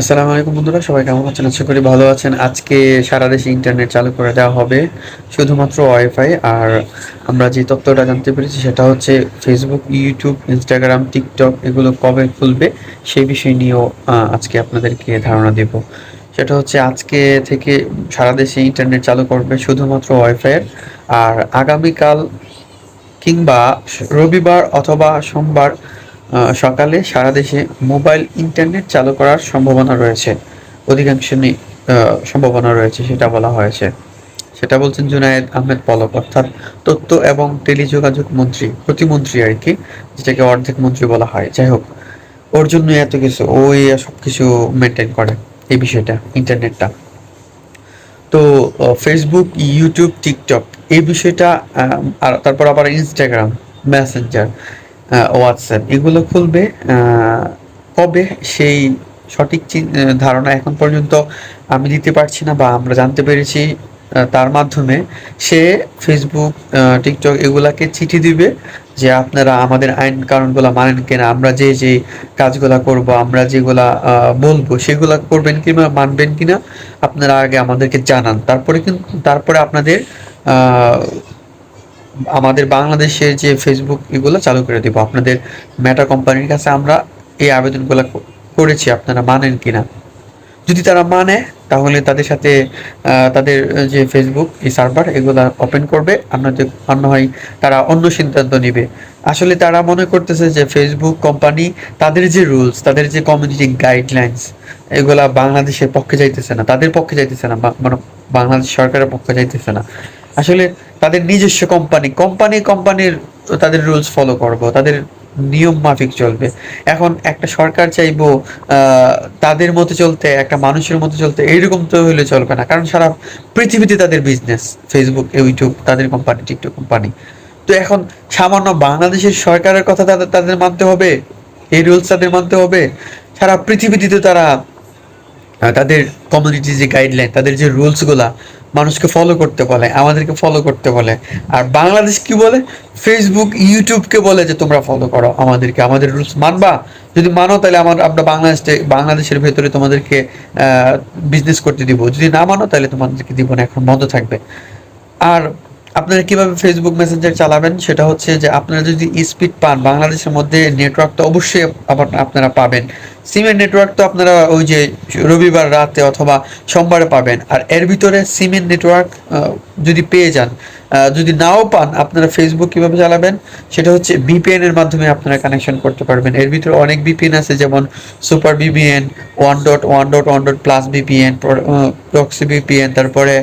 আসসালামু আলাইকুম বন্ধুরা, সবাই কেমন আছেন? আশা করি ভালো আছেন। আজকে সারা দেশে ইন্টারনেট চালু করে দেওয়া হবে শুধুমাত্র ওয়াইফাই আর আমরা যে তথ্যটা জানতে পেরেছি সেটা হচ্ছে ফেসবুক ইউটিউব ইনস্টাগ্রাম টিকটক এগুলো কবে খুলবে সেই বিষয় নিয়েও আজকে আপনাদেরকে ধারণা দেব। সেটা হচ্ছে আজকে থেকে সারা দেশে ইন্টারনেট চালু করবে শুধুমাত্র ওয়াইফাইয়ের আর আগামীকাল কিংবা রবিবার অথবা সোমবার সকালে সারা দেশে মোবাইল ইন্টারনেট চালু করার সম্ভাবনা রয়েছে। অধিকাংশ সম্ভাবনা রয়েছে, সেটা বলা হয়েছে। সেটা বলছেন জুনায়েদ আহমেদ পলক, অর্থাৎ তথ্য এবং টেলিযোগাযোগ মন্ত্রী, প্রতিমন্ত্রী আর কি, যেটাকে অর্ধেক মন্ত্রী বলা হয়। যাই হোক, ওর জন্য এত কিছু ওই সব কিছু মেনটেন করে, এই বিষয়টা, ইন্টারনেটটা। তো ফেসবুক ইউটিউব টিকটক এই বিষয়টা আর তারপর আবার ইনস্টাগ্রাম মেসেঞ্জার হোয়াটসঅ্যাপ এগুলো খুলবে কবে? সেই সঠিক ধারণা এখন পর্যন্ত আমি দিতে পারছি না বা আমরা জানতে পেরেছি তার মাধ্যমে সে ফেসবুক টিকটক এগুলাকে চিঠি দিবে যে আপনারা আমাদের আইন কানুনগুলো মানেন কিনা, আমরা যে যে কাজগুলা করব, আমরা যেগুলা বলব সেগুলা করবেন কিংবা মানবেন কিনা, আপনারা আগে আমাদেরকে জানান। তারপরে কিন্তু তারপরে আপনাদের আমাদের বাংলাদেশের যে ফেসবুক এগুলো চালু করে দেবো। আপনাদের মেটা কোম্পানির কাছে আমরা এই আবেদনগুলো করেছি, আপনারা মানেন কিনা? যদি তারা মানে তাহলে তাদের সাথে তাদের যে ফেসবুক এই সার্ভার এগুলা ওপেন করবে। আপনাদের অন্য হয় তারা অন্য সিদ্ধান্ত নেবে। আসলে তারা মনে করতেছে যে ফেসবুক কোম্পানি তাদের যে রুলস তাদের যে কমিউনিটি গাইডলাইন্স এগুলা বাংলাদেশের পক্ষে যাইতেছে না। তাদের পক্ষে যাইতেছে না মানে বাংলাদেশ সরকারের পক্ষে যাইতেছে না। আসলে তাদের নিজস্ব কোম্পানি কোম্পানি কোম্পানির তাদের রুলস ফলো করব, তাদের নিয়ম মাফিক চলবে। এখন একটা সরকার চাইব তাদের মতো চলতে, একটা মানুষের মতো চলতে, এইরকম তো হলে চলবে না। কারণ সারা পৃথিবীতে তাদের বিজনেস ফেসবুক ইউটিউব তাদের কোম্পানি টিকটক কোম্পানি তো এখন সামান্য বাংলাদেশের সরকারের কথা তাদের তাদের মানতে হবে, এই রুলস তাদের মানতে হবে। সারা পৃথিবীতে তারা তাদের কমিউনিটি যে গাইডলাইন তাদের যে রুলসগুলা মানুষকে ফলো করতে বলে, আমাদেরকে ফলো করতে বলে। আর বাংলাদেশ কি বলে? ফেসবুক ইউটিউবকে বলে যে তোমরা ফলো করো আমাদেরকে। আমাদের রুলস মানবা? যদি মানো, তাহলে আমার, আমরা বাংলাদেশে, বাংলাদেশের ভেতরে তোমাদেরকে বিজনেস করতে দিব। যদি না মানো, তাহলে তোমাদেরকে দিব না, এখন বন্ধ থাকবে। আর আপনারা কীভাবে ফেসবুক মেসেঞ্জার চালাবেন? সেটা হচ্ছে যে আপনারা যদি স্পিড পান, বাংলাদেশের মধ্যে নেটওয়ার্ক তো অবশ্যই আপনারা পাবেন। সিমের নেটওয়ার্ক তো আপনারা ওই যে রবিবার রাতে অথবা সোমবারে পাবেন। আর এর ভিতরে সিমের নেটওয়ার্ক যদি পেয়ে যান যদি নাও পান, আপনারা ফেসবুক কীভাবে চালাবেন? সেটা হচ্ছে বিপিএন এর মাধ্যমে আপনারা কানেকশন করতে পারবেন। এর ভিতরে অনেক বিপিএন আছে, যেমন super VPN one dot one dot one dot plus VPN proxy VPN তারপরে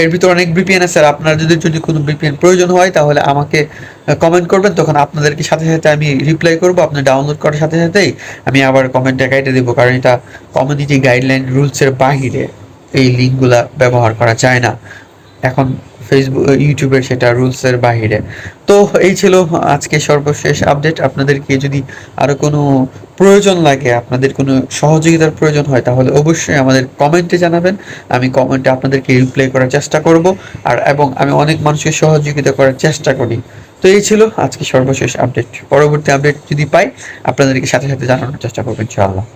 এর ভিতরে অনেক বিপিএন আছে, আর আপনার যদি যদি কোনো বিপিএন প্রয়োজন হয়, তাহলে আমাকে কমেন্ট করবেন, তখন আপনাদেরকে সাথে সাথে আমি রিপ্লাই করব, আপনি ডাউনলোড করার সাথে সাথেই আমি আবার কমেন্টে গাইডে দেবো, কারণ এটা কমিউনিটি গাইডলাইন রুলসের বাহিরে এই লিঙ্কগুলা ব্যবহার করা যায় না। এখন ফেসবুক ইউটিউবের সেটা রুলসের বাহিরে। তো এই ছিল আজকে সর্বশেষ আপডেট আপনাদেরকে যদি আরও কোনো প্রয়োজন লাগে, আপনাদের কোনো সহযোগিতার প্রয়োজন হয়, তাহলে অবশ্যই আমাদের কমেন্টে জানাবেন। আমি কমেন্টে আপনাদেরকে রিপ্লাই করার চেষ্টা করব আর, এবং আমি অনেক মানুষকে সহযোগিতা করার চেষ্টা করি। তো এই ছিল আজকে সর্বশেষ আপডেট পরবর্তী আপডেট যদি পাই, আপনাদেরকে সাথে সাথে জানানোর চেষ্টা করব, ইনশাআল্লাহ।